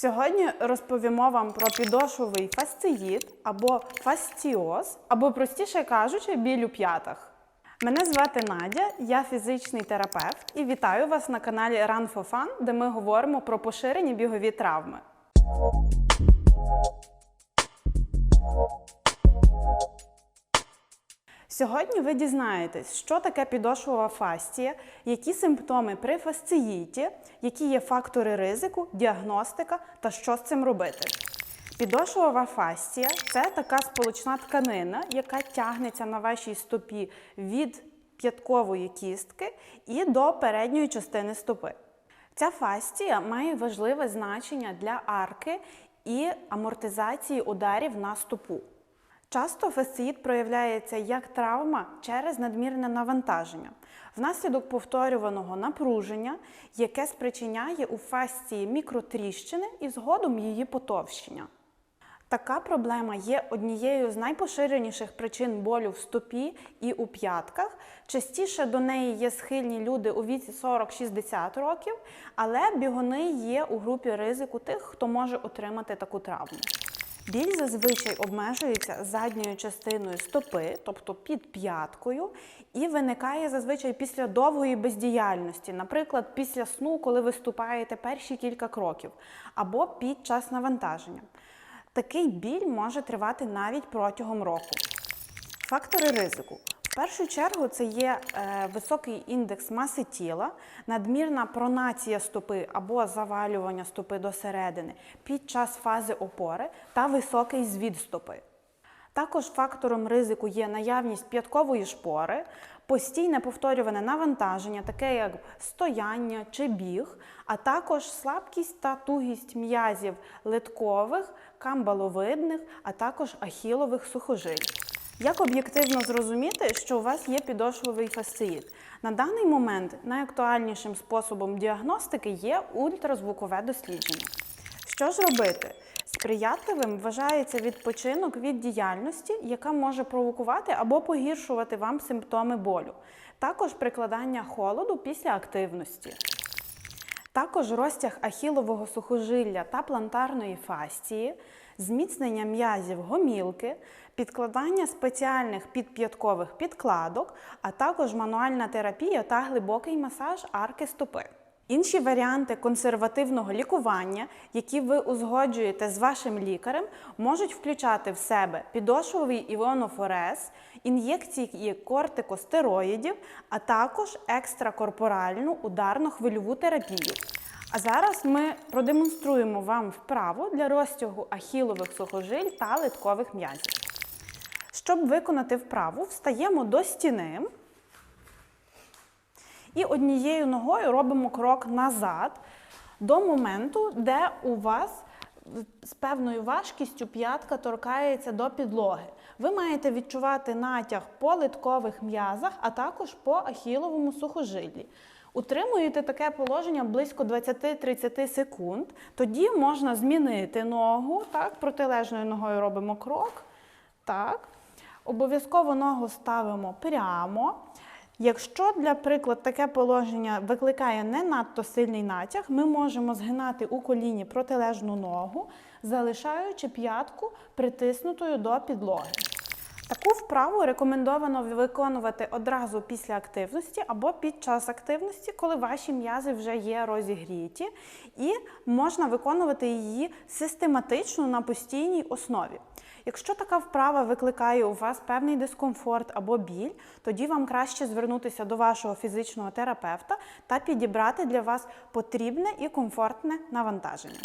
Сьогодні розповімо вам про підошовий фасциїт або фастіоз, або простіше кажучи, біль у п'ятах. Мене звати Надя, я фізичний терапевт і вітаю вас на каналі Run for Fun, де ми говоримо про поширені бігові травми. Сьогодні ви дізнаєтесь, що таке підошвова фастія, які симптоми при фасциїті, які є фактори ризику, діагностика та що з цим робити. Підошвова фастія це така сполучна тканина, яка тягнеться на вашій стопі від п'яткової кістки і до передньої частини стопи. Ця фастія має важливе значення для арки і амортизації ударів на стопу. Часто фасциїт проявляється як травма через надмірне навантаження, внаслідок повторюваного напруження, яке спричиняє у фасції мікротріщини і згодом її потовщення. Така проблема є однією з найпоширеніших причин болю в стопі і у п'ятках. Частіше до неї є схильні люди у віці 40-60 років, але бігуни є у групі ризику тих, хто може отримати таку травму. Біль зазвичай обмежується задньою частиною стопи, тобто під п'яткою, і виникає зазвичай після довгої бездіяльності, наприклад, після сну, коли ви ступаєте перші кілька кроків, або під час навантаження. Такий біль може тривати навіть протягом року. Фактори ризику. Першу чергу це є е, високий індекс маси тіла, надмірна пронація стопи або завалювання стопи до середини під час фази опори та високий звід стопи. Також фактором ризику є наявність п'яткової шпори, постійне повторюване навантаження, таке як стояння чи біг, а також слабкість та тугість м'язів литкових, камбаловидних, а також ахілових сухожиль. Як об'єктивно зрозуміти, що у вас є підошвовий фасциїт? На даний момент найактуальнішим способом діагностики є ультразвукове дослідження. Що ж робити? Сприятливим вважається відпочинок від діяльності, яка може провокувати або погіршувати вам симптоми болю, також прикладання холоду після активності. Також розтяг ахілового сухожилля та плантарної фастії, зміцнення м'язів гомілки, підкладання спеціальних підп'яткових підкладок, а також мануальна терапія та глибокий масаж арки стопи. Інші варіанти консервативного лікування, які ви узгоджуєте з вашим лікарем, можуть включати в себе підошвовий іонофорез, ін'єкції кортикостероїдів, а також екстракорпоральну ударно-хвильову терапію. А зараз ми продемонструємо вам вправу для розтягу ахілових сухожиль та литкових м'язів. Щоб виконати вправу, встаємо до стіни. І однією ногою робимо крок назад до моменту, де у вас з певною важкістю п'ятка торкається до підлоги. Ви маєте відчувати натяг по литкових м'язах, а також по ахіловому сухожилі. Утримуєте таке положення близько 20-30 секунд. Тоді можна змінити ногу. Так, Протилежною ногою робимо крок. Так. Обов'язково ногу ставимо прямо. Якщо, для приклад, таке положення викликає не надто сильний натяг, ми можемо згинати у коліні протилежну ногу, залишаючи п'ятку притиснутою до підлоги. Таку вправу рекомендовано виконувати одразу після активності або під час активності, коли ваші м'язи вже є розігріті, і можна виконувати її систематично на постійній основі. Якщо така вправа викликає у вас певний дискомфорт або біль, тоді вам краще звернутися до вашого фізичного терапевта та підібрати для вас потрібне і комфортне навантаження.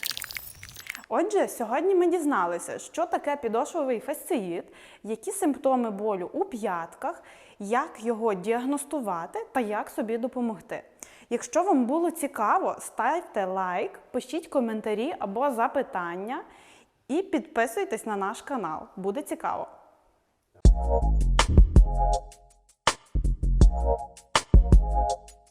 Отже, сьогодні ми дізналися, що таке підошвовий фасциїт, які симптоми болю у п'ятках, як його діагностувати та як собі допомогти. Якщо вам було цікаво, ставте лайк, пишіть коментарі або запитання і підписуйтесь на наш канал. Буде цікаво! Thank you.